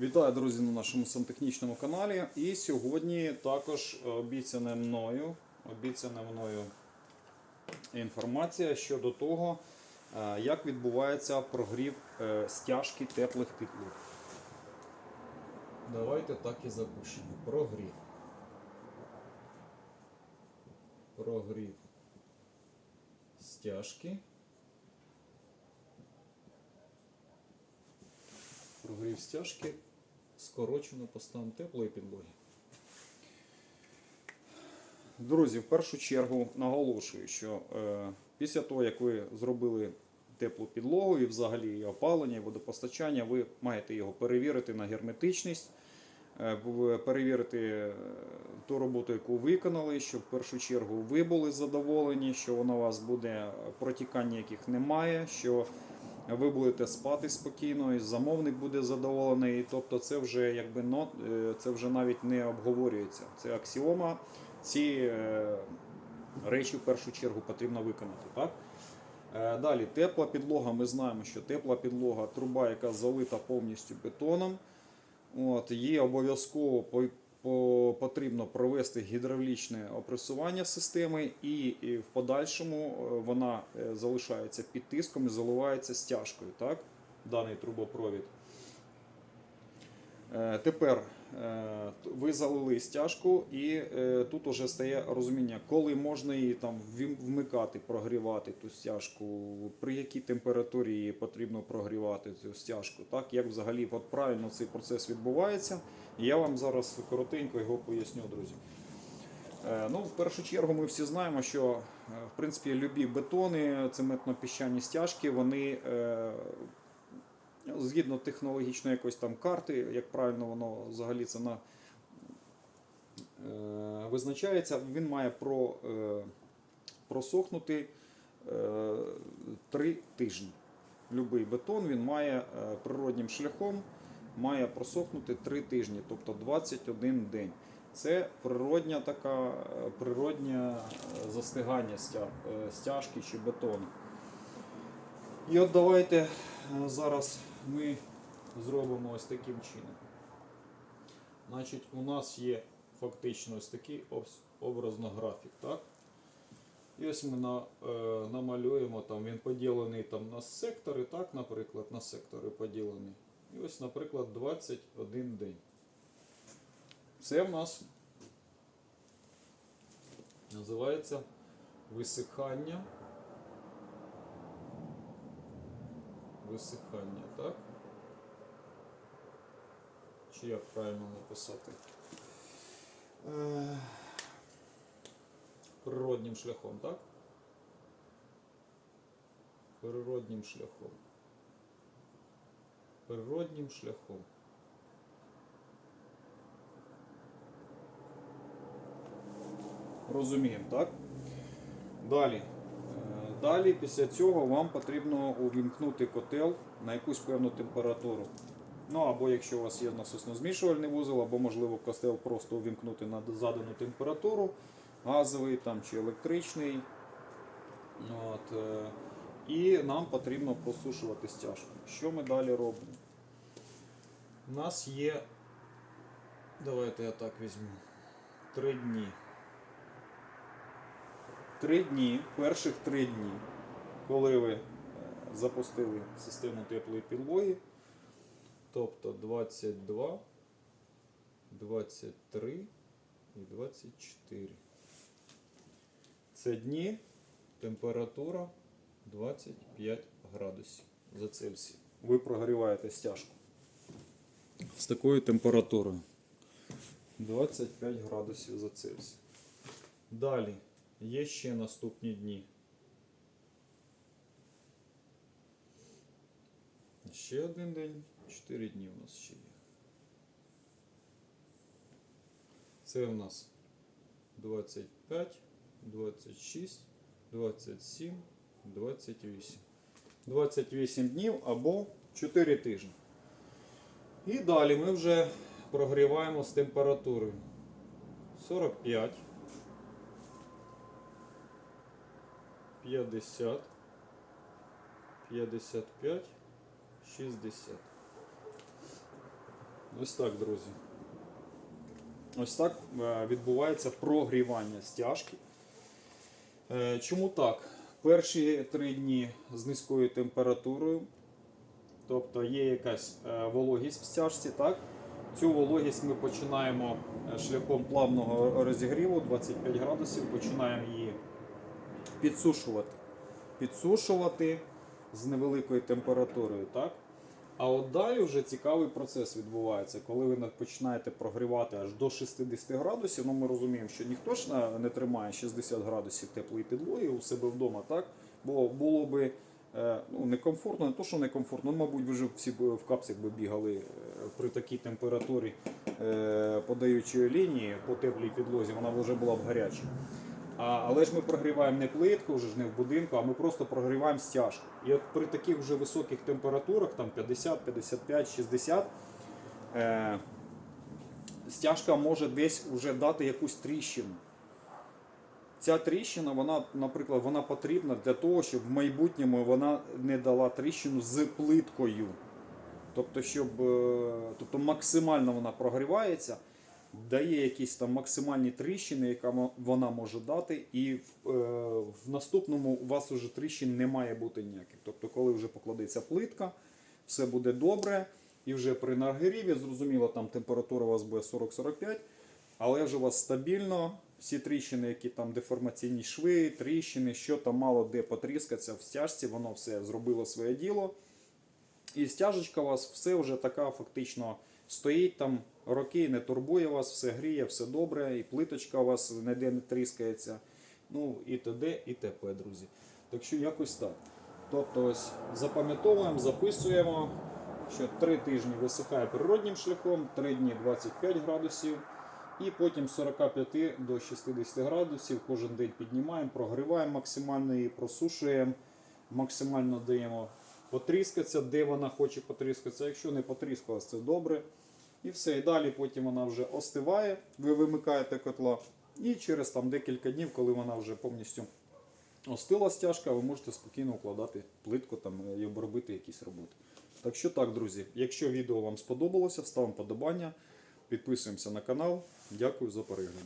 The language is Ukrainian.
Вітаю, друзі, на нашому сантехнічному каналі. І сьогодні також обіцяне мною, обіцяна мною інформація щодо того, е, як відбувається прогрів е, стяжки теплих підлог. Давайте так і запишемо. Прогрів. Прогрів стяжки. Прогрів стяжки скорочено по теплої підлоги. Друзі, в першу чергу наголошую, що е, після того, як ви зробили теплу підлогу і взагалі і опалення, і водопостачання, ви маєте його перевірити на герметичність, е, перевірити е, ту роботу, яку виконали, щоб в першу чергу ви були задоволені, що вона у вас буде протікання, яких немає, що ви будете спати спокійно, і замовник буде задоволений. Тобто, це вже якби е, це вже навіть не обговорюється. Це аксіома. Ці е, речі в першу чергу потрібно виконати. Так? Е, Далі, тепла підлога. Ми знаємо, що тепла підлога труба, яка залита повністю бетоном. От, її обов'язково потрібно провести гідравлічне опресування системи, і, в подальшому е, вона е, залишається під тиском і заливається стяжкою. Так? Даний трубопровід. Е, Тепер ви залили стяжку, і е, тут уже стає розуміння, коли можна її там вмикати, прогрівати ту стяжку, при якій температурі її потрібно прогрівати цю стяжку. Так, як взагалі от правильно цей процес відбувається. Я вам зараз коротенько його поясню, друзі. Е, Ну, в першу чергу, ми всі знаємо, що е, в принципі любі бетони, цементно-піщані стяжки, вони е, згідно технологічної якоїсь там карти, як правильно воно взагалі це на, е, визначається, він має про, е, просохнути е, 3 тижні. Любий бетон він має е, природнім шляхом має просохнути 3 тижні, тобто 21 день. Це природня така, е, природнє е, застигання е, стяжки чи бетону. І от давайте зараз ми зробимо ось таким чином. Значить, у нас є фактично ось такий образно графік. Так? І ось ми на, е, намалюємо, там, він поділений там, на сектори, так, наприклад, на сектори поділений. І ось, наприклад, 21 день. Це в нас називається висихання. Висихання, так? Чи як правильно написати? Е, Природнім шляхом, так? Природнім шляхом. Природнім шляхом. Розуміємо, так? Далі. Далі після цього вам потрібно увімкнути котел на якусь певну температуру. Ну або якщо у вас є насосно-змішувальний вузол, або можливо котел просто увімкнути на задану температуру, газовий там, чи електричний. От, е, і нам потрібно просушувати стяжку. Що ми далі робимо? У нас є, давайте я так візьму, три дні. Три дні, перших три дні, коли ви е, запустили систему теплої підлоги, тобто 22, 23 і 24. Це дні, температура 25 градусів за Цельсієм. Ви прогріваєте стяжку з такою температурою 25 градусів за Цельсієм. Далі є ще наступні дні. Ще один день, 4 дні у нас ще є. Це у нас 25, 26, 27, 28. 28 днів або 4 тижні. І далі ми вже прогріваємо з температурою 45, 50, 55, 60. Ось так, друзі. Ось так е, відбувається прогрівання стяжки. Е, Чому так? Перші три дні з низькою температурою, тобто є якась е, вологість в стяжці, так? Цю вологість ми починаємо шляхом плавного розігріву 25 градусів, починаємо її підсушувати. Підсушувати з невеликою температурою, так? А от далі вже цікавий процес відбувається, коли ви починаєте прогрівати аж до 60 градусів. Ну ми розуміємо, що ніхто ж не тримає 60 градусів теплої підлоги у себе вдома, так? Бо було би е, ну, некомфортно, не то, що некомфортно, ну, мабуть, вже всі в капцях би бігали е, при такій температурі е, подаючої лінії по теплій підлозі, вона вже була б гаряча. А, але ж ми прогріваємо не плитку, вже ж не в будинку, а ми просто прогріваємо стяжку. І от при таких вже високих температурах, там 50, 55, 60, е, стяжка може десь вже дати якусь тріщину. Ця тріщина, вона, наприклад, вона потрібна для того, щоб в майбутньому вона не дала тріщину з плиткою. Тобто, щоб е, тобто максимально вона прогрівається, дає якісь там максимальні тріщини, яка вона може дати, і в, е, в наступному у вас вже тріщин не має бути ніяких. Тобто, коли вже покладеться плитка, все буде добре, і вже при нагріві, зрозуміло, там температура у вас буде 40-45, але вже у вас стабільно. Всі тріщини, які там деформаційні шви, тріщини, що там мало де потріскатися в стяжці, воно все зробило своє діло. І стяжечка у вас все вже така фактично стоїть там роки, не турбує вас, все гріє, все добре, і плиточка у вас ніде не тріскається. Ну і т.д. і т.п., друзі. Так що якось так. Тобто ось запам'ятовуємо, записуємо, що 3 тижні висихає природнім шляхом, 3 дні 25 градусів. І потім з 45 до 60 градусів кожен день піднімаємо, прогріваємо максимально її, просушуємо, максимально даємо потріскатися, де вона хоче потріскатися. Якщо не потріскалась, це добре. І все. І далі потім вона вже остиває, ви вимикаєте котла. І через там декілька днів, коли вона вже повністю остила стяжка, ви можете спокійно укладати плитку там, і обробити якісь роботи. Так що так, друзі, якщо відео вам сподобалося, ставимо подобання, підписуємося на канал. Дякую за перегляд.